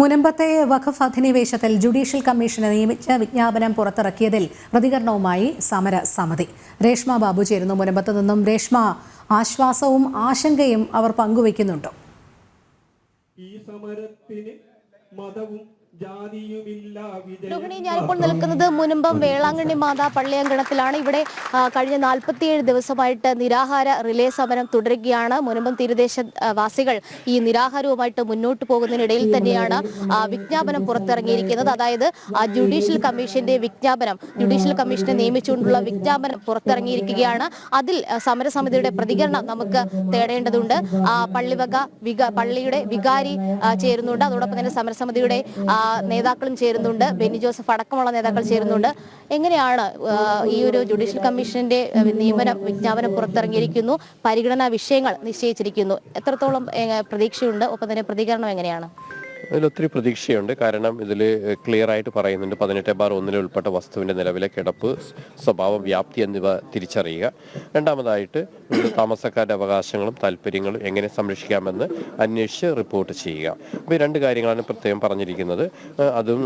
മുനമ്പത്തെ വഖഫ് അധിനിവേശത്തിൽ judicial കമ്മീഷനെ നിയമിച്ച വിജ്ഞാപനം പുറത്തിറക്കിയതിൽ പ്രതികരണവുമായി സമര സമിതി രേഷ്മ ബാബു ചേരുന്നു മുനമ്പത്ത് നിന്നും. രേഷ്മ ആശ്വാസവും ആശങ്കയും അവർ പങ്കുവയ്ക്കുന്നുണ്ടോ. ഈ സമരത്തിന് മതവും രോഹിണി ഞാനിപ്പോൾ നിൽക്കുന്നത് മുനമ്പം വേളാങ്കണ്ണി മാതാ പള്ളിയങ്കണത്തിലാണ്. ഇവിടെ കഴിഞ്ഞ നാൽപ്പത്തിയേഴ് ദിവസമായിട്ട് നിരാഹാര റിലേ സമരം തുടരുകയാണ്. മുനമ്പം തീരദേശ വാസികൾ ഈ നിരാഹാരവുമായിട്ട് മുന്നോട്ട് പോകുന്നതിനിടയിൽ തന്നെയാണ് വിജ്ഞാപനം പുറത്തിറങ്ങിയിരിക്കുന്നത്. അതായത് ആ, ജുഡീഷ്യൽ കമ്മീഷന്റെ വിജ്ഞാപനം ജുഡീഷ്യൽ കമ്മീഷനെ നിയമിച്ചുകൊണ്ടുള്ള വിജ്ഞാപനം പുറത്തിറങ്ങിയിരിക്കുകയാണ്. അതിൽ സമരസമിതിയുടെ പ്രതികരണം നമുക്ക് തേടേണ്ടതുണ്ട്. ആ, പള്ളിവക വിക പള്ളിയുടെ വികാരി ചേരുന്നുണ്ട്. അതോടൊപ്പം തന്നെ സമരസമിതിയുടെ നേതാക്കളും ചേരുന്നുണ്ട്. ബെന്നി ജോസഫ് അടക്കമുള്ള നേതാക്കൾ ചേരുന്നുണ്ട്. എങ്ങനെയാണ് ഈ ഒരു ജുഡീഷ്യൽ കമ്മീഷന്റെ നിയമന വിജ്ഞാപനം പുറത്തിറങ്ങിയിരിക്കുന്നു? പരിഗണനാ വിഷയങ്ങൾ നിശ്ചയിച്ചിരിക്കുന്നു. എത്രത്തോളം പ്രതീക്ഷയുണ്ട്? ഒപ്പം തന്നെ പ്രതികരണം എങ്ങനെയാണ്? അതിലൊത്തിരി പ്രതീക്ഷയുണ്ട്. കാരണം ഇതിൽ ക്ലിയർ ആയിട്ട് പറയുന്നുണ്ട്. പതിനെട്ട് ബാർ ഒന്നിൽ ഉൾപ്പെട്ട വസ്തുവിന്റെ നിലവിലെ കിടപ്പ് സ്വഭാവം വ്യാപ്തി എന്നിവ തിരിച്ചറിയുക. രണ്ടാമതായിട്ട് താമസക്കാരുടെ അവകാശങ്ങളും താല്പര്യങ്ങളും എങ്ങനെ സംരക്ഷിക്കാമെന്ന് അന്വേഷിച്ച് റിപ്പോർട്ട് ചെയ്യുക. അപ്പോൾ ഈ രണ്ട് കാര്യങ്ങളാണ് പ്രത്യേകം പറഞ്ഞിരിക്കുന്നത്. അതും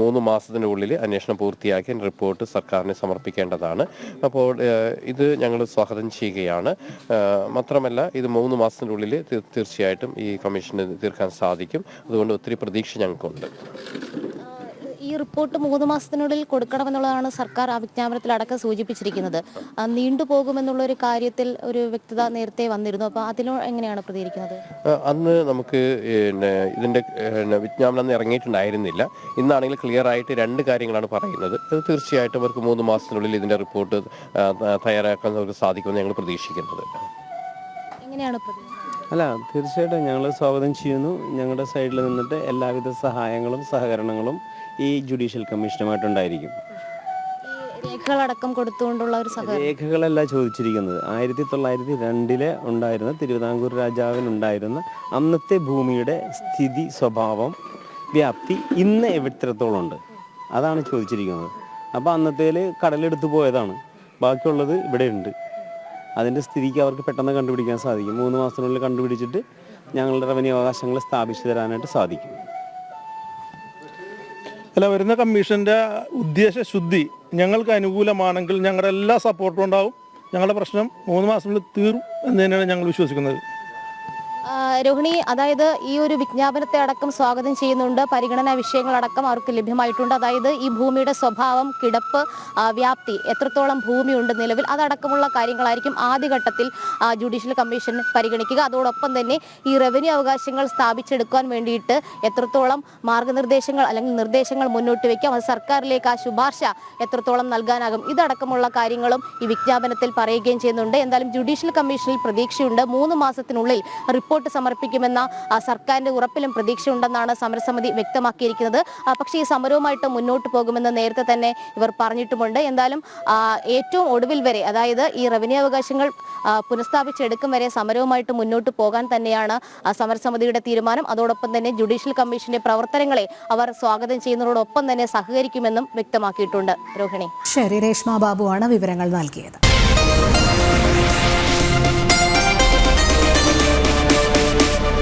മൂന്ന് മാസത്തിനുള്ളിൽ അന്വേഷണം പൂർത്തിയാക്കി റിപ്പോർട്ട് സർക്കാരിന് സമർപ്പിക്കേണ്ടതാണ്. അപ്പോൾ ഇത് ഞങ്ങൾ സ്വാഗതം ചെയ്യുകയാണ്. മാത്രമല്ല ഇത് മൂന്ന് മാസത്തിനുള്ളിൽ തീർച്ചയായിട്ടും ഈ കമ്മീഷന് തീർക്കാൻ സാധിക്കും. അതുകൊണ്ട് ഒത്തിരി പ്രതീക്ഷ ഞങ്ങൾക്കുണ്ട്. ഈ റിപ്പോർട്ട് മൂന്ന് മാസത്തിനുള്ളിൽ കൊടുക്കണമെന്നുള്ളതാണ് സർക്കാർ ആ വിജ്ഞാപനത്തിൽ അടക്കം സൂചിപ്പിച്ചിരിക്കുന്നത്. നീണ്ടുപോകുമെന്നുള്ള ഒരു കാര്യത്തിൽ ഒരു വ്യക്തത നേരത്തെ വന്നിരുന്നു. അപ്പോൾ അതിലോ എങ്ങനെയാണ് പ്രതികരിക്കുന്നത്? അന്ന് നമുക്ക് ഇതിന്റെ വിജ്ഞാപനം അന്ന് ഇറങ്ങിയിട്ടുണ്ടായിരുന്നില്ല. ഇന്നാണെങ്കിൽ ക്ലിയർ ആയിട്ട് രണ്ട് കാര്യങ്ങളാണ് പറയുന്നത്. അത് തീർച്ചയായിട്ടും അവർക്ക് മൂന്ന് മാസത്തിനുള്ളിൽ ഇതിന്റെ റിപ്പോർട്ട് തയ്യാറാക്കാൻ അവർക്ക് സാധിക്കുമെന്ന് ഞങ്ങൾ പ്രതീക്ഷിക്കുന്നത്. എങ്ങനെയാണ് പ്രതികരണം അല്ല തീർച്ചയായിട്ടും ഞങ്ങൾ സ്വാഗതം ചെയ്യുന്നു. ഞങ്ങളുടെ സൈഡിൽ നിന്നിട്ട് എല്ലാവിധ സഹായങ്ങളും സഹകരണങ്ങളും ഈ ജുഡീഷ്യൽ കമ്മീഷനുമായിട്ടുണ്ടായിരിക്കും രേഖകളടക്കം കൊടുത്തുകൊണ്ടുള്ള ഒരു സഹകരണം. രേഖകളല്ല ചോദിച്ചിരിക്കുന്നത്. ആയിരത്തി തൊള്ളായിരത്തി രണ്ടിലെ ഉണ്ടായിരുന്ന തിരുവിതാംകൂർ രാജാവിനുണ്ടായിരുന്ന അന്നത്തെ ഭൂമിയുടെ സ്ഥിതി സ്വഭാവം വ്യാപ്തി ഇന്ന് എവിടത്തോളം ഉണ്ട്? അതാണ് ചോദിച്ചിരിക്കുന്നത്. അപ്പോൾ അന്നത്തേൽ കടലെടുത്ത് പോയതാണ്. ബാക്കിയുള്ളത് ഇവിടെ ഉണ്ട്. അതിന്റെ സ്ഥിതിക്ക് അവർക്ക് പെട്ടെന്ന് കണ്ടുപിടിക്കാൻ സാധിക്കും. മൂന്ന് മാസത്തിനുള്ളിൽ കണ്ടുപിടിച്ചിട്ട് ഞങ്ങളുടെ റവന്യൂ അവകാശങ്ങൾ സ്ഥാപിച്ചു തരാനായിട്ട് സാധിക്കും. അല്ല വരുന്ന കമ്മീഷന്റെ ഉദ്ദേശ ശുദ്ധി ഞങ്ങൾക്ക് അനുകൂലമാണെങ്കിൽ ഞങ്ങളുടെ എല്ലാ സപ്പോർട്ടും ഉണ്ടാവും. ഞങ്ങളുടെ പ്രശ്നം മൂന്ന് മാസത്തിനുള്ളിൽ തീരും എന്ന് തന്നെയാണ് ഞങ്ങൾ വിശ്വസിക്കുന്നത്. രോഹിണി അതായത് ഈ ഒരു വിജ്ഞാപനത്തെ അടക്കം സ്വാഗതം ചെയ്യുന്നുണ്ട്. പരിഗണനാ വിഷയങ്ങളടക്കം അവർക്ക് ലഭ്യമായിട്ടുണ്ട്. അതായത് ഈ ഭൂമിയുടെ സ്വഭാവം കിടപ്പ് വ്യാപ്തി എത്രത്തോളം ഭൂമിയുണ്ട് നിലവിൽ അതടക്കമുള്ള കാര്യങ്ങളായിരിക്കും ആദ്യഘട്ടത്തിൽ ജുഡീഷ്യൽ കമ്മീഷൻ പരിഗണിക്കുക. അതോടൊപ്പം തന്നെ ഈ റവന്യൂ അവകാശങ്ങൾ സ്ഥാപിച്ചെടുക്കാൻ വേണ്ടിയിട്ട് എത്രത്തോളം മാർഗനിർദ്ദേശങ്ങൾ അല്ലെങ്കിൽ നിർദ്ദേശങ്ങൾ മുന്നോട്ട് വയ്ക്കാം അത് സർക്കാരിലേക്ക് ആ ശുപാർശ എത്രത്തോളം നൽകാനാകും ഇതടക്കമുള്ള കാര്യങ്ങളും ഈ വിജ്ഞാപനത്തിൽ പറയുകയും ചെയ്യുന്നുണ്ട്. എന്തായാലും ജുഡീഷ്യൽ കമ്മീഷനിൽ പ്രതീക്ഷയുണ്ട്. മൂന്ന് മാസത്തിനുള്ളിൽ റിപ്പോർട്ട് സമർപ്പിക്കുമെന്ന സർക്കാരിന്റെ ഉറപ്പിലും പ്രതീക്ഷയുണ്ടെന്നാണ് സമരസമിതി വ്യക്തമാക്കിയിരിക്കുന്നത്. പക്ഷേ ഈ സമരവുമായിട്ട് മുന്നോട്ട് പോകുമെന്ന് നേരത്തെ തന്നെ ഇവർ പറഞ്ഞിട്ടുമുണ്ട്. എന്തായാലും ഏറ്റവും ഒടുവിൽ വരെ അതായത് ഈ റവന്യൂ അവകാശങ്ങൾ പുനഃസ്ഥാപിച്ചെടുക്കും വരെ സമരവുമായിട്ട് മുന്നോട്ട് പോകാൻ തന്നെയാണ് സമരസമിതിയുടെ തീരുമാനം. അതോടൊപ്പം തന്നെ ജുഡീഷ്യൽ കമ്മീഷന്റെ പ്രവർത്തനങ്ങളെ അവർ സ്വാഗതം ചെയ്യുന്നതോടൊപ്പം തന്നെ സഹകരിക്കുമെന്നും വ്യക്തമാക്കിയിട്ടുണ്ട്. രോഹിണി. ശരി രേഷ്മ ബാബുവാണ് വിവരങ്ങൾ നൽകിയത്.